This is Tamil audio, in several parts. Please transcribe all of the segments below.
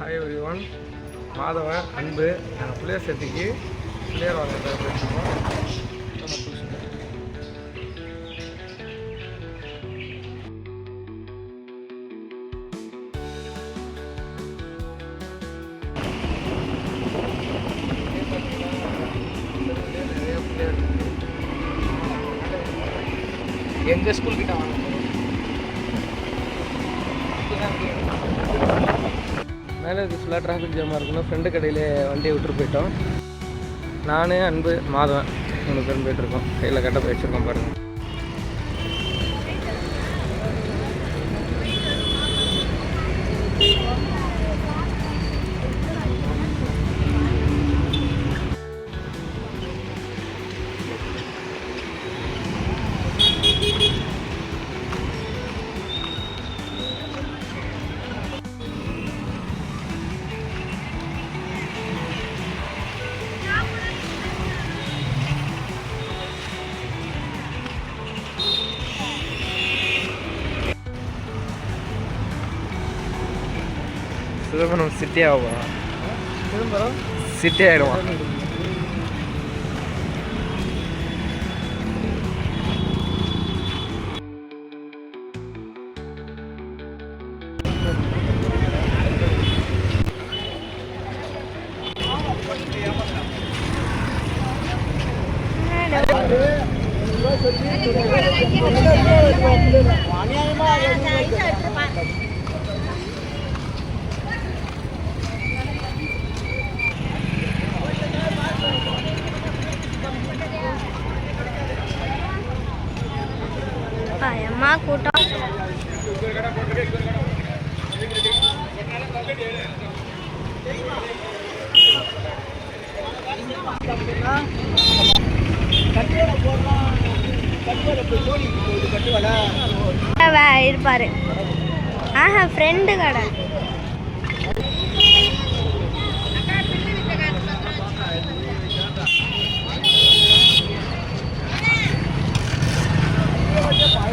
ஹாய் எவ்ரி ஒன் மாதவன் அன்பு நாங்கள் பிள்ளையர் சத்திக்கு பிள்ளையர் வாங்க போயிருக்கோம் டிராஃபிக் ஜாமாக இருக்கணும். ஃப்ரெண்டு கடையில் வண்டியை விட்டுட்டு போயிட்டோம். நான் அன்பு மாதவன் மூணு பேரும் போயிட்டுருக்கோம் கையில் கட்ட போய் வச்சுருக்கோம் பாருங்கள் சிதம்பரம் சிட்டி ஆகும் சிதம்பரம் சிட்டி ஆகிடுவான் அம்மா கூட்டம். வே- இருப்பாரு ஆஹா ஃப்ரெண்டு கடை.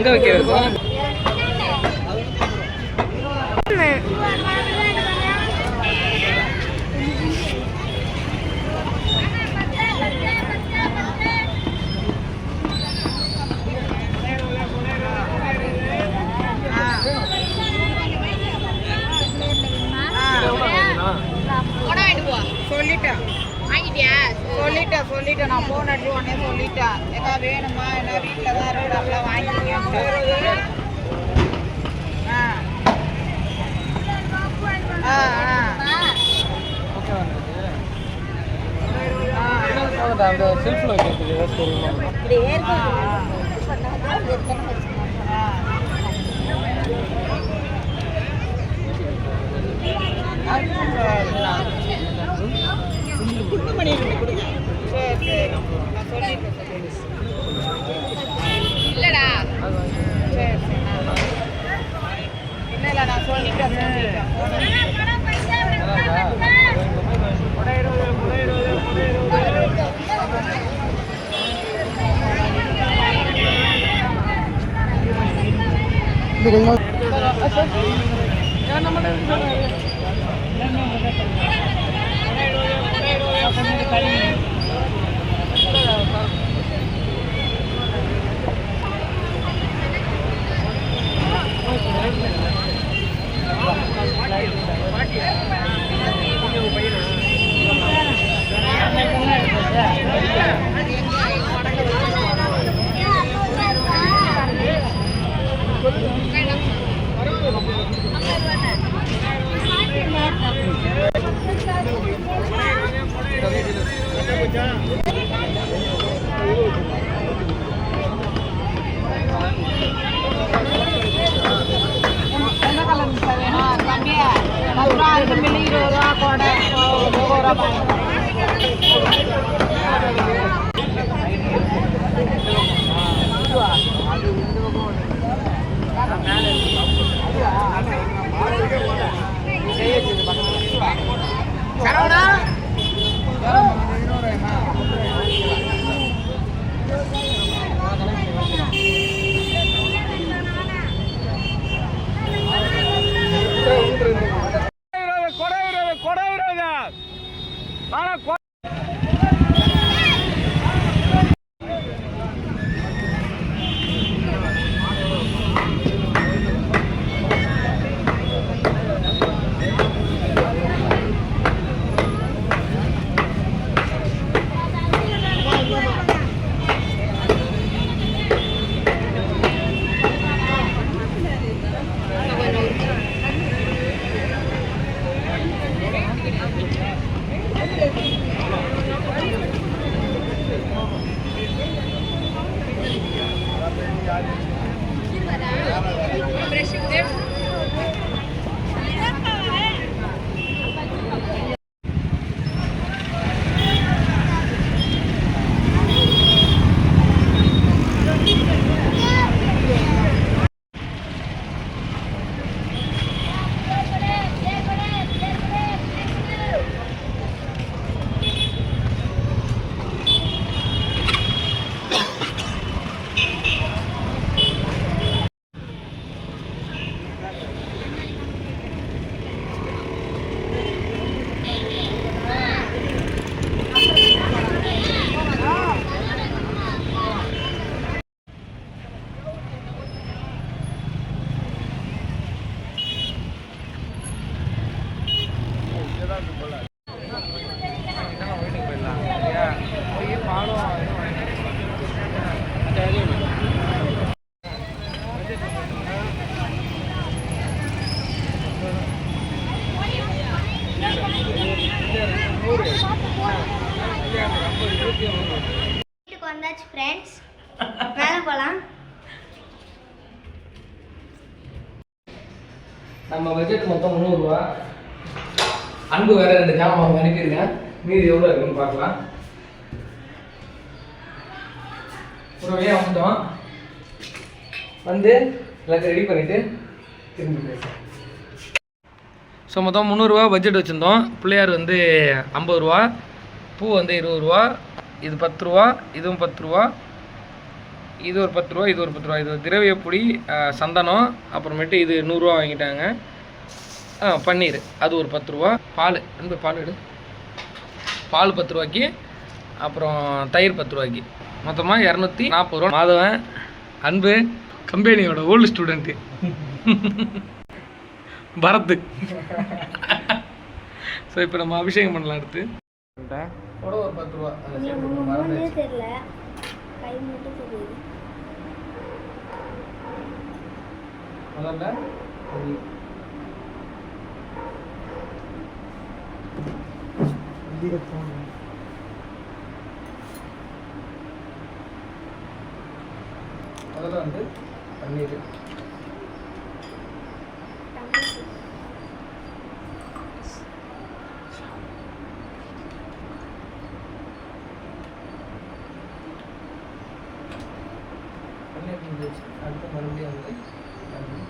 எங்கே வைக்கிறது சொல்லிட்டேன் சொல்லிட்டேன் நான் போன இடத்துல உடனே சொல்லிட்டேன் ஏதாவது வேணுமா? என்ன வீட்டில் தான் இருக்கு அப்படிலாம் வாங்கிக்கங்க ஆ. அந்த செல்ஃபில் வைக்கிறதுக்கு ஏதாவது சொல்லுமா? சரி சரி நான் சொல்லிட்டேன் பத்து ரூபா அஞ்சு மில்லி இருபது ரூபா கோடை முப்பது ரூபா பாருங்க Araquara. சேர்த்து மொத்தம் முந்நூறுரூவா அன்பு வேற ரெண்டு ஜாமான் அவங்க அனுப்பியிருக்கேன். மீதி எவ்வளோ இருக்குன்னு பார்க்கலாம். ஒரு வழியாக வந்துட்டோம். வந்து எல்லாத்தையும் ரெடி பண்ணிவிட்டு திரும்பி பேசுகிறேன் ஸோ மொத்தம் முந்நூறுரூவா பட்ஜெட் வச்சுருந்தோம். பிள்ளையார் வந்து ஐம்பது ரூபா பூ வந்து இருபது ரூபா இது பத்து ரூபா இதுவும் பத்து ரூபா. இது ஒரு பத்து ரூபா இது ஒரு பத்து ரூபா. இது ஒரு திரவியப்பொடி சந்தனம் அப்புறமேட்டு இது நூறுரூவா வாங்கிட்டாங்க. ஆ பன்னீர். அது ஒரு பத்து ரூபா. பால் அன்பு பால் எடு. பால் பத்து ரூபாய்க்கு அப்புறம் தயிர் பத்து ரூபாய்க்கு. மொத்தமாக இரநூத்தி நாற்பது ரூபா. மாதவன் அன்பு கம்பெனியோட ஓல்டு ஸ்டூடெண்ட்டு பரத்து ஸோ இப்போ நம்ம அபிஷேகம் பண்ணலாம் அடுத்து. கூட ஒரு பத்து ரூபா. முதல்ல ஒரு வந்து பன்னீர் பன்னீர் முடிஞ்சிருச்சு அடுத்து மறுபடியும் வந்து லெமன்.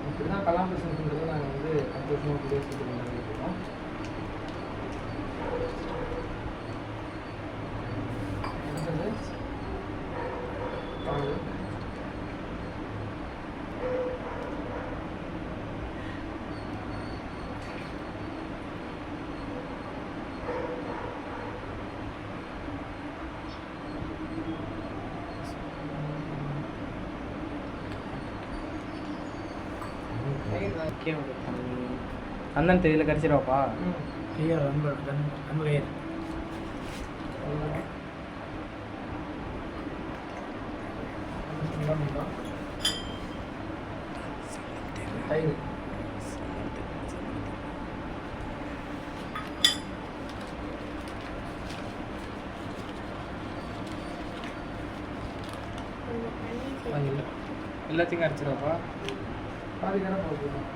இப்படி தான் கலாம் பிரசன்றது நாங்கள் வந்து பத்து வருஷமாக டூ டேஸ் கிட்ட பண்ணிட்டு இருக்கோம் அடுத்தது பால் அண்ணன் தெரியல கடிச்சிருவாப்பா. ஐயா ரொம்ப இல்லை. எல்லாத்தையும் கரைச்சிருவாப்பா பாதி கடை போட்டுருவோம்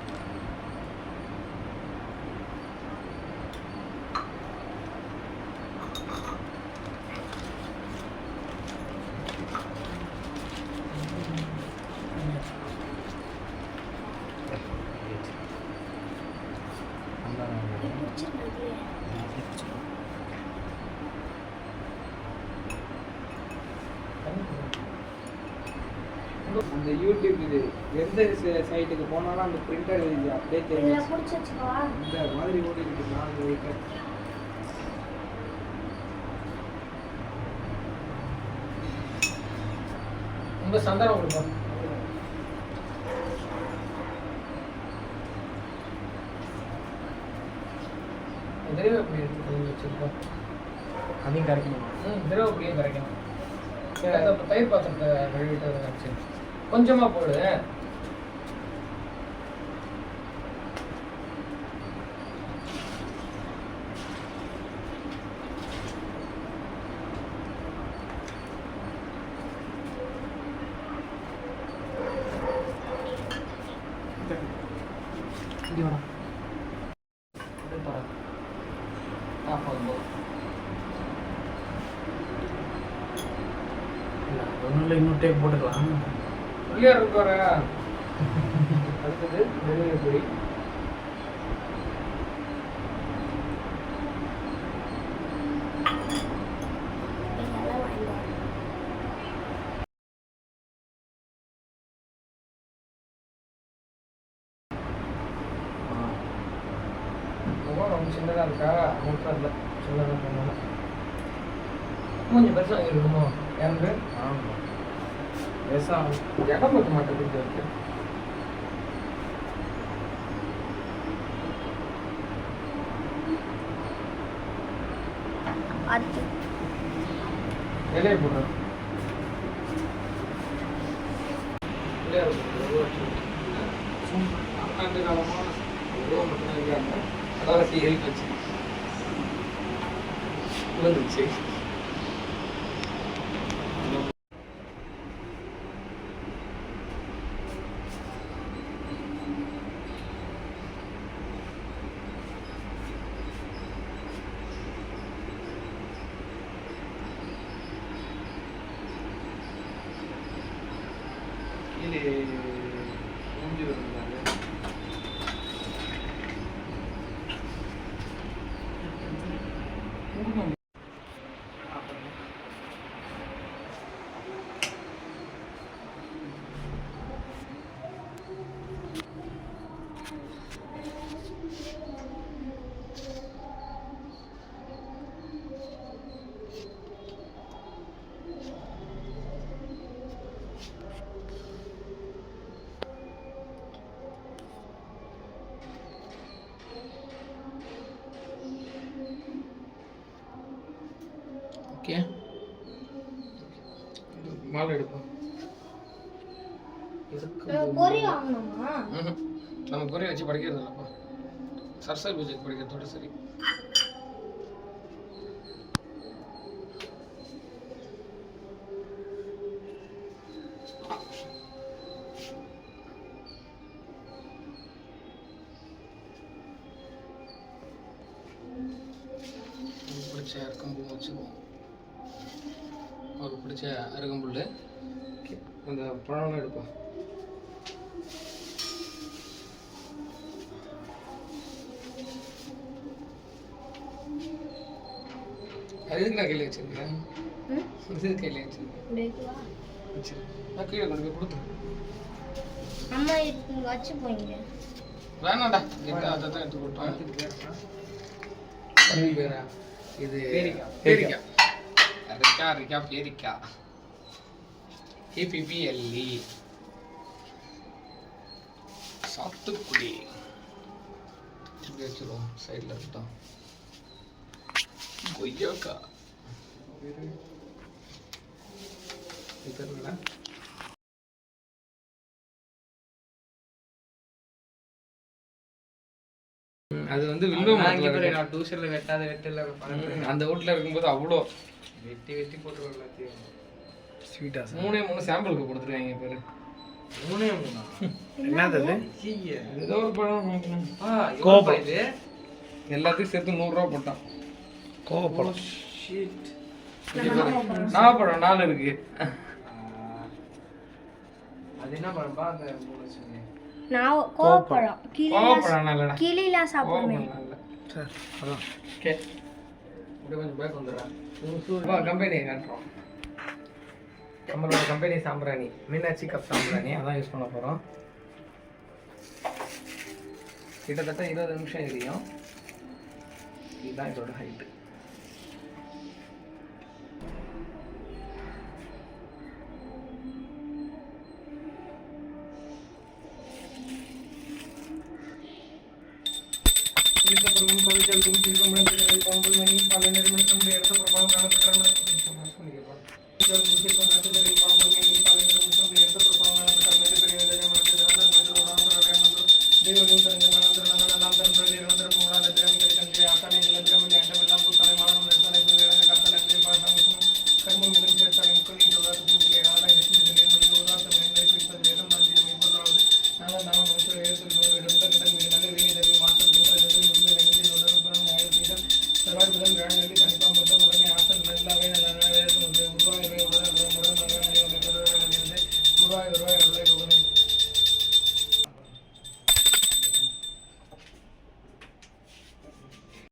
பிடிச்சிருக்கு அந்த யூடியூப் இது எந்த சைட்டுக்கு போனாலும் அந்த பிரிண்டர் இது அப்படியே தெரியும். இந்த மாதிரி ஓடி இருக்கு நாலு வீட்டில் உங்க சந்தானம் கொடுப்போம் திரவ எப்படி வச்சிருக்கோம் அதையும் கரைக்கணும். ம் திரவ அப்படியே கரைக்கணும். சரி அதை இப்போ தயிர் பாத்திரத்தை கழுவிட்டு கொஞ்சமாக போடு. இங்கே இல்லை ஒன்றும் இல்லை இன்னும் டேப் போட்டுக்கலாம் அடுத்தது வெளியே முகம் ரொம்ப சின்னதாக இருக்கா? இல்லை. சின்னதாக பண்ணணும் கொஞ்சம் பெருசாக இருக்குமோ? எனக்கு ஆமாம் பேசாம இடம் பத்த மாட்டேங்குது இருக்கு அடுத்து. இலையை போடுறேன் அதாவது எரிக்க வச்சு விழுந்துச்சு கீழே ஓகே. மாலை எடுப்போம். நம்ம பொரி வாங்கணுமா? ம்ஹும். நம்ம குறி வச்சு படிக்கிறது இல்லைப்பா சரஸ்வதி பூஜைக்கு படிக்கிறதோட சரி. அருகம்புல் அந்த பழம்லாம் எடுப்போம் அது எதுக்கு நான் கையில் வச்சிருக்கேன் இது கையில் வச்சிருக்கேன் நான் கீழே கொண்டு போய் கொடுத்து அம்மா வச்சு போயிங்க வேணாம்டா. இது அதை தான் எடுத்து போட்டோம் இது பேரா? இது பேரிக்காய். பேரிக்காய். ரிக்கா ரிக்கா பேரிக்காய். ஏபிபிஎல்இ சாத்துக்குடி. வச்சிருவோம் சைடில் இருக்கட்டும். கொய்யாக்கா. இது என்ன அது வந்து வில்வ இங்க மரத்துல. நான் டியூஷன்ல வெட்டாத வெட்டில அந்த வீட்டில் இருக்கும்போது அவ்வளோ வெட்டி வெட்டி போட்டு எல்லாத்தையும். ஸ்வீட்டா மூணே மூணு சாம்பிளுக்கு கொடுத்துருக்காங்க பேர். மூணே மூணா? என்னது ஏதோ ஒரு. ஆ கோபம். இது. எல்லாத்தையும் சேர்த்து நூறுரூவா போட்டான். கோவப்படம். ஷிட் நாகப்பழம் நாலு இருக்கு. அது என்ன பண்ணப்பா அந்த மூணு நான் கோவப்பழம் கிளிலாம் கோவப்பழம் கிளிலாம் கோவப்பழம் நல்ல. சார் அதான். ஓகே. அப்படியே கொஞ்சம் பேக் காட்டுறோம். நம்மளோட கம்பெனி சாம்பிராணி. மீனாட்சி கப் சாம்பிராணி. அதான் யூஸ் பண்ண போகிறோம் கிட்டத்தட்ட இருபது நிமிஷம் எரியும் இதுதான் இதோட ஹைட்டு குளித்த பிறகும் கோவிச்சல் கும்பிட்டு மணி பல நிறுவனத்தினுடைய இடத்த